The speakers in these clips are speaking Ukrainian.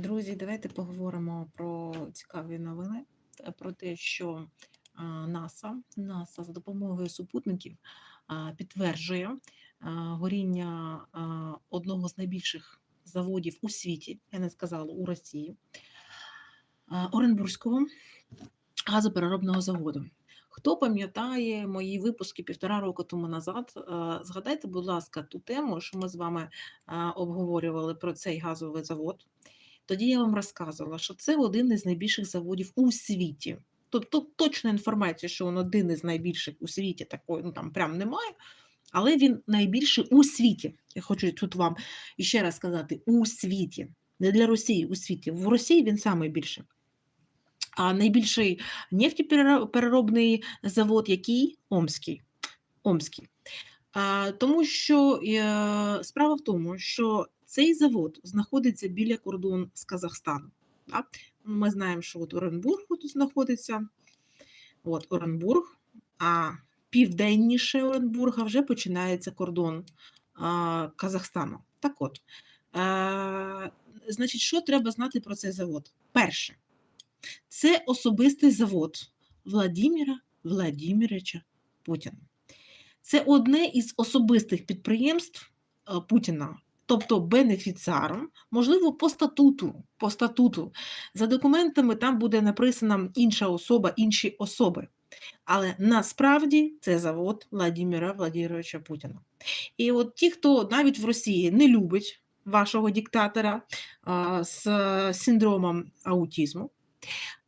Друзі, давайте поговоримо про цікаві новини, про те, що НАСА, НАСА за допомогою супутників підтверджує горіння одного з найбільших заводів у світі, я не сказала у Росії, Оренбурзького газопереробного заводу. Хто пам'ятає мої випуски півтора року тому назад? е, Згадайте, будь ласка, ту тему, що ми з вами е, обговорювали про цей газовий завод. Тоді я вам розказувала, що це один із найбільших заводів у світі. Тобто точна інформація, що він один із найбільших у світі, такої ну там прям немає, але він найбільший у світі. Я хочу тут вам іще раз сказати: у світі, не для Росії, у світі. В Росії він найбільший. А найбільший нефтепереробний завод, який Омський. Омський. А, тому що е, справа в тому, що цей завод знаходиться біля кордону з Казахстаном. Ми знаємо, що от Оренбург тут знаходиться. От Оренбург, а південніше Оренбурга вже починається кордон Казахстану. Так от, е, значить, що треба знати про цей завод? Перше, це особистий завод Владимира Владимировича Путіна. Це одне із особистих підприємств е, Путіна, тобто бенефіціаром, можливо, по статуту. По статуту. За документами там буде написана інша особа, інші особи. Але насправді це завод Владимира Владимировича Путіна. І от ті, хто навіть в Росії не любить вашого диктатора а, з синдромом аутізму,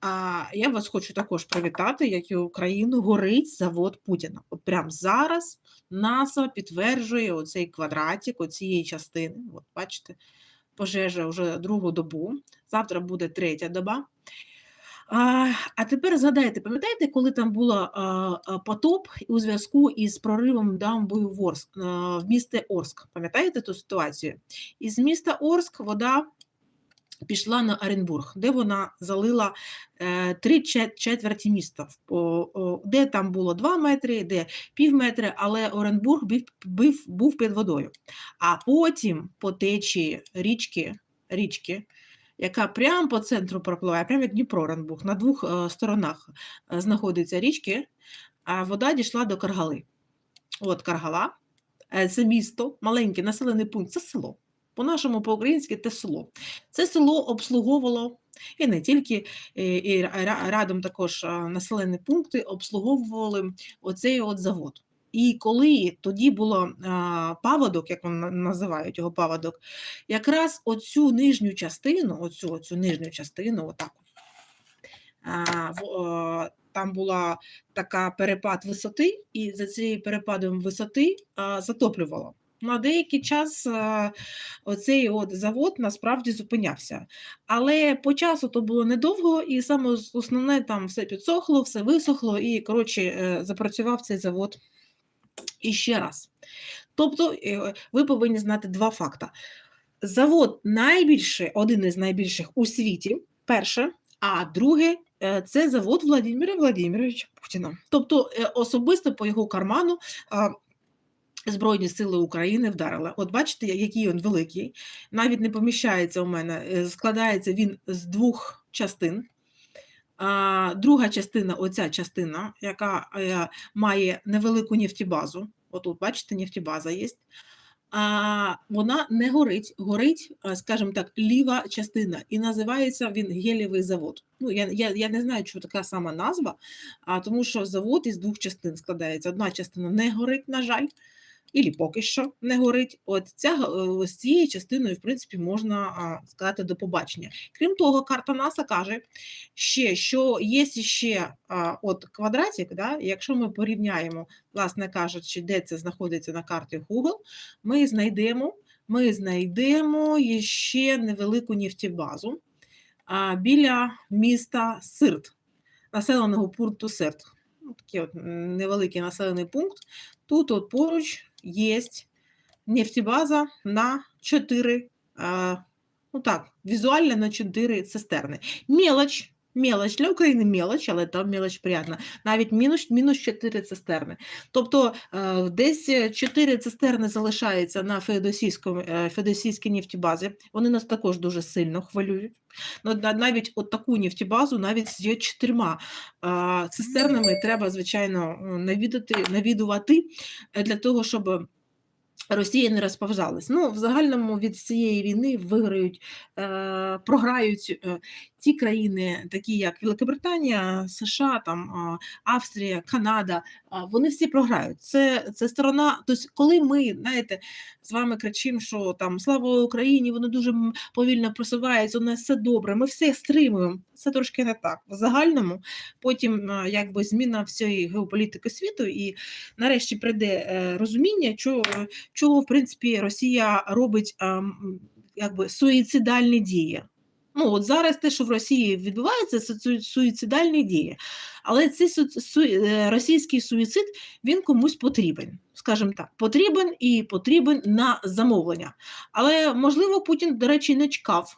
а я вас хочу також привітати, як і Україну горить завод Путіна. От прямо зараз НАСА підтверджує оцей квадратик оцієї частини. От бачите, пожежа вже другу добу. Завтра буде третя доба. А а тепер згадайте, пам'ятаєте, коли там був потоп у зв'язку із проривом дамбою в Орск, в місті Орск? Пам'ятаєте ту ситуацію? Із міста Орск вода пішла на Оренбург, де вона залила е, три четверті міста, де там було 2 метри, де пів метри, але Оренбург був, під водою. А потім по течії річки, річки, яка прямо по центру пропливає, прямо як Дніпро Оренбург, на двох е, сторонах е, знаходяться річки, а вода дійшла до Каргали. От Каргала, це місто, маленький населений пункт, це село. По-нашому, по-українськи те село. Це село обслуговувало і не тільки і рядом також населені пункти обслуговували оцей от завод. І коли тоді було а, паводок, як вони називають його паводок, якраз оцю нижню частину, оцю, оцю нижню частину, отак, там була така перепад висоти, і за цією перепадом висоти затоплювало. На деякий час е, оцей от завод насправді зупинявся. Але по часу то було недовго, і саме основне там все підсохло, все висохло, і, коротше, е, запрацював цей завод іще раз. Тобто, е, ви повинні знати два факти. Завод найбільший, один із найбільших у світі, перше, а друге це завод Владимира Владимировича Путіна. Тобто, особисто по його карману. Збройні сили України вдарили. От бачите, який він великий. Навіть не поміщається у мене. Е, складається він з двох частин. А, Друга частина оця частина, яка е, має невелику нефтібазу. Отут, бачите, нефтібаза є. А вона не горить, горить, скажімо так, ліва частина, і називається він гелєвий завод. Ну, Я я, я не знаю, що така сама назва, а тому що завод із двох частин складається. Одна частина не горить, на жаль, і поки що не горить. От ця е, з цією частиною, в принципі, можна сказати до побачення. Крім того, карта НАСА каже, ще, що є ще от квадратик, да, якщо ми порівняємо, власне кажучи, де це знаходиться на карті Google, ми знайдемо ми знайдемо ще невелику нефтебазу біля міста Сирт, населеного пункту Сирт. Такий от невеликий населений пункт. Тут от поруч є нефтебаза на 4, ну так, визуально на 4 цистерни. Мелоч, Мелоч для України мелоч, але там мелоч приятна. Навіть мінус, мінус 4 цистерни. Тобто е, десь 4 цистерни залишається на е, феодосійській нефтебазі. Вони нас також дуже сильно хвилюють. Ну, навіть от таку нефтебазу, навіть з чотирма е, цистернами треба, звичайно, навідати, навідувати для того, щоб Росія не розповзалась. Ну, в загальному від цієї війни виграють, е, програють е, ті країни, такі як Великобританія, США, там, а, Австрія, Канада. а, Вони всі програють. Це, це сторона. Тобто, коли ми знаєте, з вами кричимо, що там слава Україні, воно дуже повільно просувається, у нас все добре. Ми все стримуємо. Це трошки не так. В загальному потім а, якби зміна всієї геополітики світу, і нарешті прийде е, розуміння, чого, чого в принципі Росія робить якби суїцидальні дії. Ну, от зараз те, що в Росії відбувається, це суїцидальні дії. Але цей е, російський суїцид він комусь потрібен, скажімо так, потрібен і потрібен на замовлення. Але можливо, Путін, до речі, не чекав.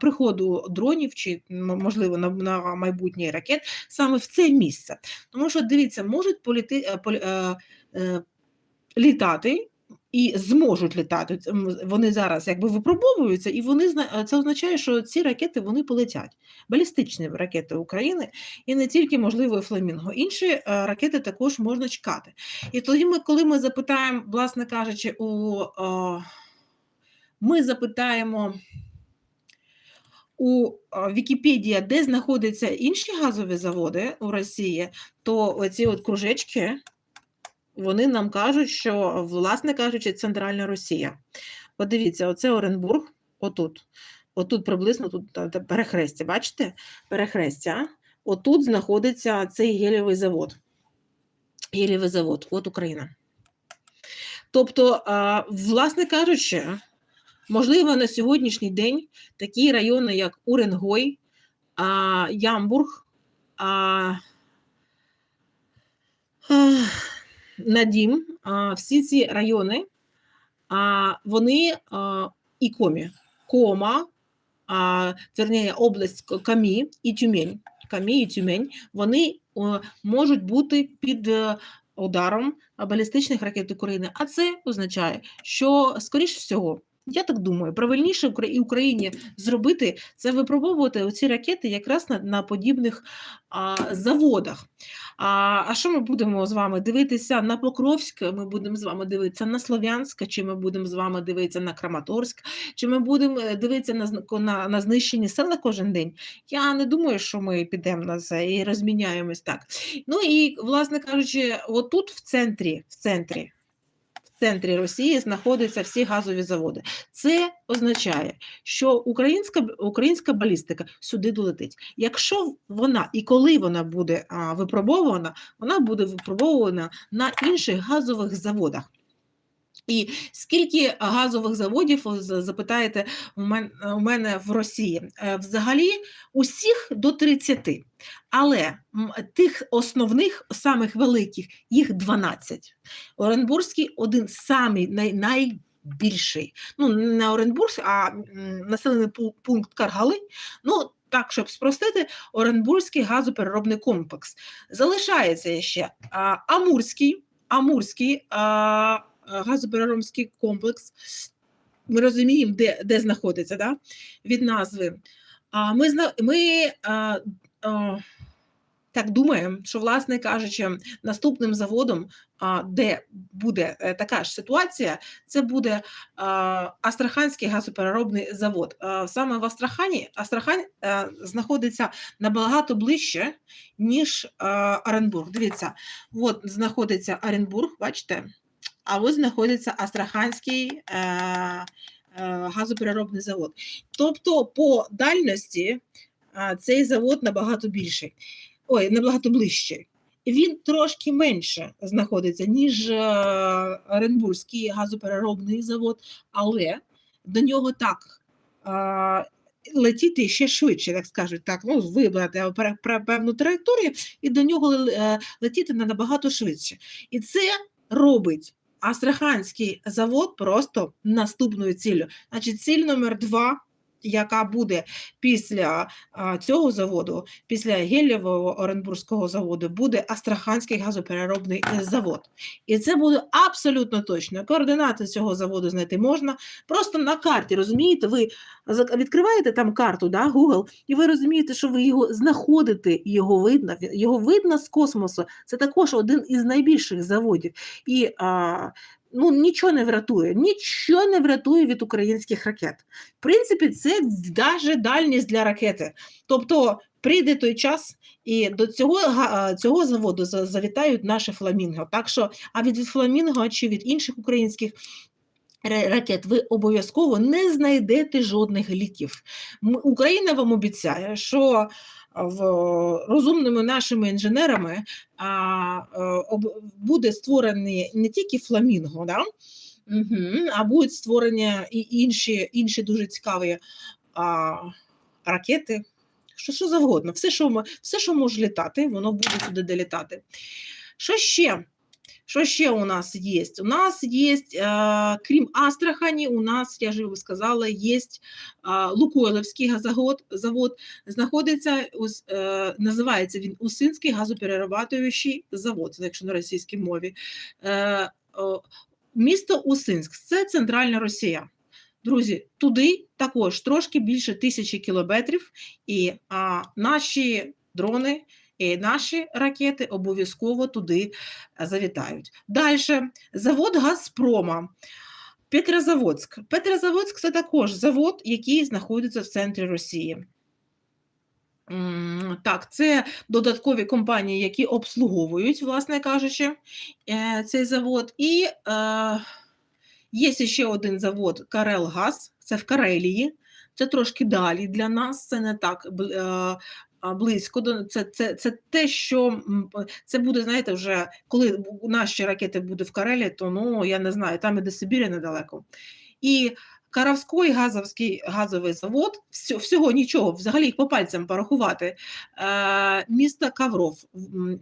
Приходу дронів чи можливо на, на майбутній ракет саме в це місце. Тому що дивіться, можуть політи, е, полі, е, е, літати і зможуть літати. Вони зараз якби випробовуються, і вони це означає, що ці ракети вони полетять. Балістичні ракети України і не тільки можливо фламінго. Інші е, ракети також можна чекати. І тоді ми, коли ми запитаємо, власне кажучи, у е, ми запитаємо. У е, Вікіпедії, де знаходяться інші газові заводи у Росії, то оці от кружечки, вони нам кажуть, що, власне кажучи, центральна Росія. Подивіться, оце Оренбург, отут. Отут приблизно тут перехрестя. Бачите? Перехрестя. Отут знаходиться цей гелієвий завод. Гелієвий завод, от Україна. Тобто, власне кажучи, можливо, на сьогоднішній день такі райони, як Уренгой, Ямбург, а, Ах, Надім, а, всі ці райони, вони і Комі, Кома, верніше, область Камі і Тюмень, Камі і Тюмень, вони можуть бути під е, ударом балістичних ракет України. А це означає, що, скоріш всього, я так думаю, правильніше і Україні зробити це випробовувати оці ракети якраз на, на подібних а, заводах. А, а що ми будемо з вами дивитися на Покровськ? Ми будемо з вами дивитися на Слов'янськ, чи ми будемо з вами дивитися на Краматорськ, чи ми будемо е, дивитися на, на, на знищені села кожен день? Я не думаю, що ми підемо на це і розміняємось так. Ну і, власне кажучи, отут в центрі, в центрі. Центрі Росії знаходяться всі газові заводи. Це означає, що українська, українська балістика сюди долетить. Якщо вона і коли вона буде а, випробована, вона буде випробована на інших газових заводах. І скільки газових заводів запитаєте у мене в Росії? Е, Взагалі усіх до 30. Але тих основних, самих великих, їх 12. Оренбурзький один самий най, найбільший. Ну, не Оренбурзький, а населений пункт Каргали. Ну, так, щоб спростити, Оренбурзький газопереробний комплекс. Залишається ще а, Амурський, Амурський а, а, комплекс. Ми розуміємо, де, де знаходиться да? від назви. А ми, ми а, а, так думаємо, що, власне кажучи, наступним заводом, а, де буде е, така ж ситуація, це буде а, Астраханський газопереробний завод. А, Саме в Астрахані Астрахань е, знаходиться набагато ближче, ніж е, Оренбург. Дивіться, от знаходиться Оренбург, бачите, а ось знаходиться Астраханський е, е, газопереробний завод. Тобто, по дальності е, цей завод набагато більший, ой, набагато ближчий. Він трошки менше знаходиться, ніж Оренбурзький газопереробний завод, але до нього так летіти ще швидше, так скажуть, так, ну, вибрати певну траєкторію і до нього летіти на набагато швидше. І це робить Астраханський завод просто наступною ціллю. Значить, ціль номер два яка буде після цього заводу, після Гелєвого Оренбурзького заводу, буде Астраханський газопереробний е, завод. І це буде абсолютно точно. Координати цього заводу знайти можна просто на карті. Розумієте, ви відкриваєте там карту, да, Google, і ви розумієте, що ви його знаходите, його видно, його видно з космосу. Це також один із найбільших заводів. І а, ну, нічого не врятує, нічого не врятує від українських ракет. В принципі, це навіть дальність для ракети. Тобто прийде той час, і до цього, цього заводу завітають наші фламінго. Так що, а від фламінго чи від інших українських ракет ви обов'язково не знайдете жодних ліків. Україна вам обіцяє, що в розумними нашими інженерами а, е, буде створений не тільки фламінго, да? Угу, а будуть створені і інші, інші дуже цікаві а, ракети. Що, що завгодно, все що, все, що може літати, воно буде туди долітати. Що ще? Що ще у нас є? У нас є, е, крім Астрахані, у нас, я ж сказала, є е, Лукойловський газогод, завод, знаходиться, е, називається він Усинський газоперерабатуючий завод, якщо на російській мові. Місто Усинськ це центральна Росія. Друзі, туди також трошки більше тисячі кілометрів, і а, наші дрони і наші ракети обов'язково туди завітають. Далі завод Газпрома. Петрозаводськ. Петрозаводськ це також завод, який знаходиться в центрі Росії. Так, це додаткові компанії, які обслуговують, власне кажучи, е, цей завод. І е, є ще один завод Карелгаз, це в Карелії. Це трошки далі для нас, це не так е, близько. до- Це, це, це те, що це буде, знаєте, вже коли наші ракети буде в Карелі, то ну я не знаю, там і до Сибірі недалеко. І Каравський газовський газовий завод, всього, всього нічого, взагалі їх по пальцям порахувати. Е, місто Кавров,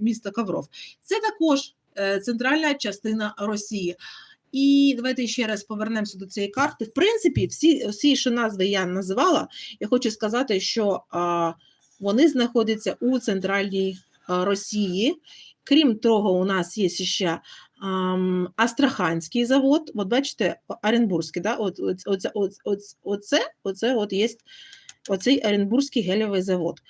місто Кавров. Це також е, центральна частина Росії. І давайте ще раз повернемося до цієї карти. В принципі, всі, всі що назви я називала, я хочу сказати, що а, вони знаходяться у центральній Росії. Крім того, у нас є ще Астраханський завод. От бачите, Оренбурзький, да? от, оце, от, оце, оце от є оцей Оренбурзький гелєвий завод.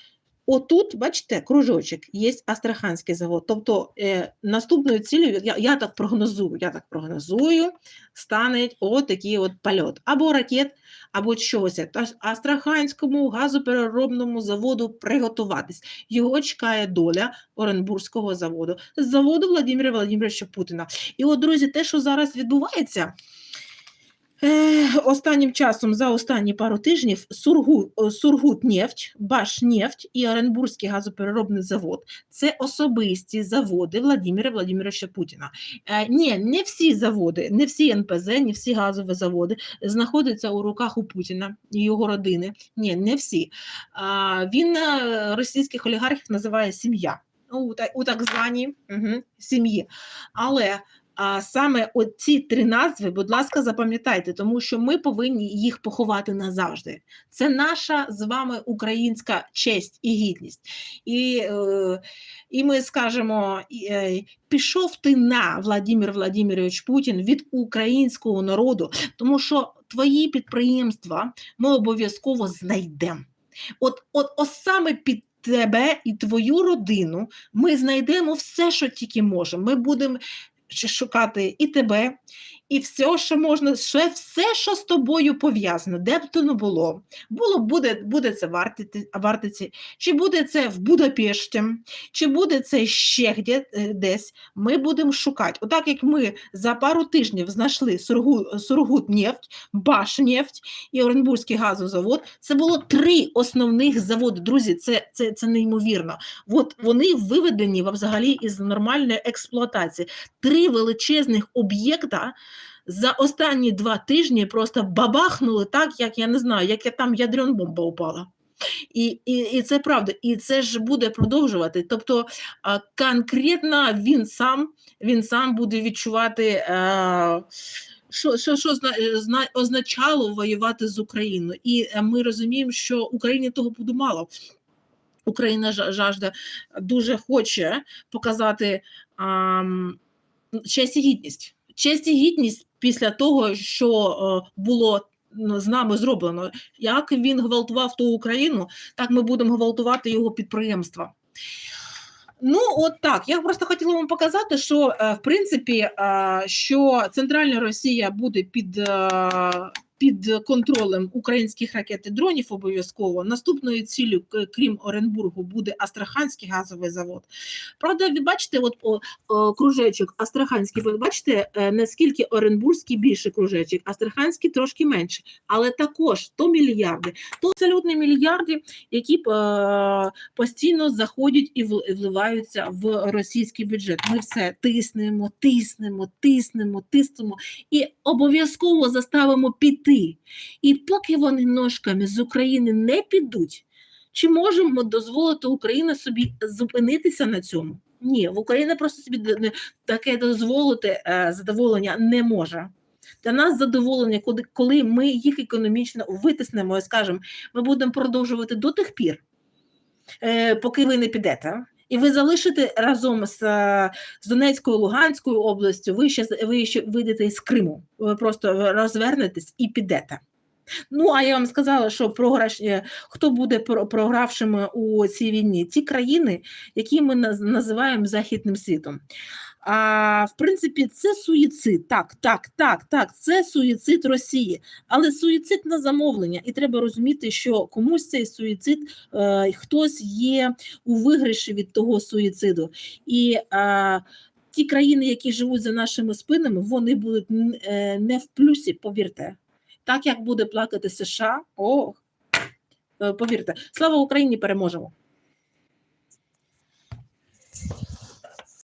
Отут, бачите, кружочок, є Астраханський завод. Тобто е, наступною цілею, я, я так прогнозую, я так прогнозую, стане отакий от польот. Або ракет, або чогось. Астраханському газопереробному заводу приготуватись. Його чекає доля Оренбурзького заводу, заводу Владимира Владимировича Путіна. І от, друзі, те, що зараз відбувається, Останнім часом за останні пару тижнів Сургут, Сургутнефть, Башнефть і Оренбурзький газопереробний завод це особисті заводи Владимира Владимировича Путіна. Е, Ні, не всі заводи, не всі НПЗ, не всі газові заводи знаходяться у руках у Путіна і його родини. Ні, не всі. Він е, російських олігархів називає сім'я. Ну, у так званій угу, сім'ї. Але а саме оці три назви, будь ласка, запам'ятайте, тому що ми повинні їх поховати назавжди. Це наша з вами українська честь і гідність. І, е, і ми скажемо: е, пішов ти на Владимир Владимирович Путін від українського народу, тому що твої підприємства ми обов'язково знайдемо. От, от, от саме під тебе і твою родину ми знайдемо все, що тільки можемо. Ми будемо шукати і тебе, і все, що можна, ще все, що з тобою пов'язано, де б то не було. Було буде, буде це в Арктиці, чи буде це в Будапешті, чи буде це ще де, е, десь. Ми будемо шукати. Отак як ми за пару тижнів знайшли Сургут, Сургутнефть, Башнефть і Оренбурзький газозавод. Це було три основних заводи. Друзі, це, це, це неймовірно. От вони виведені взагалі із нормальної експлуатації. Три величезних об'єкта за останні два тижні просто бабахнули так, як я не знаю, як я там ядрен бомба упала. І, і, і це правда, і це ж буде продовжувати. Тобто а, конкретно він сам, він сам буде відчувати. А, що, що, що зна, е, зна, означало воювати з Україною. І е, ми розуміємо, що Україні того буде мало. Україна жажда дуже хоче показати ам, честь і гідність. Честь і гідність після того, що е, було з нами зроблено. Як він гвалтував ту Україну, так ми будемо гвалтувати його підприємства. Ну, от так. Я просто хотіла вам показати, що е, в принципі, е, що Центральна Росія буде під, під контролем українських ракет і дронів обов'язково. Наступною ціллю, крім Оренбургу, буде Астраханський газовий завод. Правда, ви бачите, от о, о, кружечок Астраханський, ви бачите, е, наскільки Оренбурзький більше кружечок, Астраханський трошки менше, але також то мільярди, то абсолютно мільярди, які е, постійно заходять і вливаються в російський бюджет. Ми все тиснемо, тиснемо, тиснемо, тиснемо і обов'язково заставимо піти. І поки вони ножками з України не підуть, чи можемо дозволити Україні собі зупинитися на цьому? Ні, в Україна просто собі таке дозволити е, задоволення не може. Для нас задоволення, коли, коли ми їх економічно витиснемо і скажемо, ми будемо продовжувати до тих пір, е, поки ви не підете. І ви залишите разом з, е, з Донецькою Луганською областю, ви ще ви ще вийдете з Криму. Ви просто розвернетесь і підете. Ну, а я вам сказала, що програш, е, хто буде про- програвшими у цій війні? Ті країни, які ми наз- називаємо Західним світом. А в принципі, це суїцид. Так, так, так, так, це суїцид Росії, але суїцид на замовлення. І треба розуміти, що комусь цей суїцид, е, хтось є у виграші від того суїциду. І е, ті країни, які живуть за нашими спинами, вони будуть е, не в плюсі, повірте. Так як буде плакати США, о, е, повірте, слава Україні, переможемо.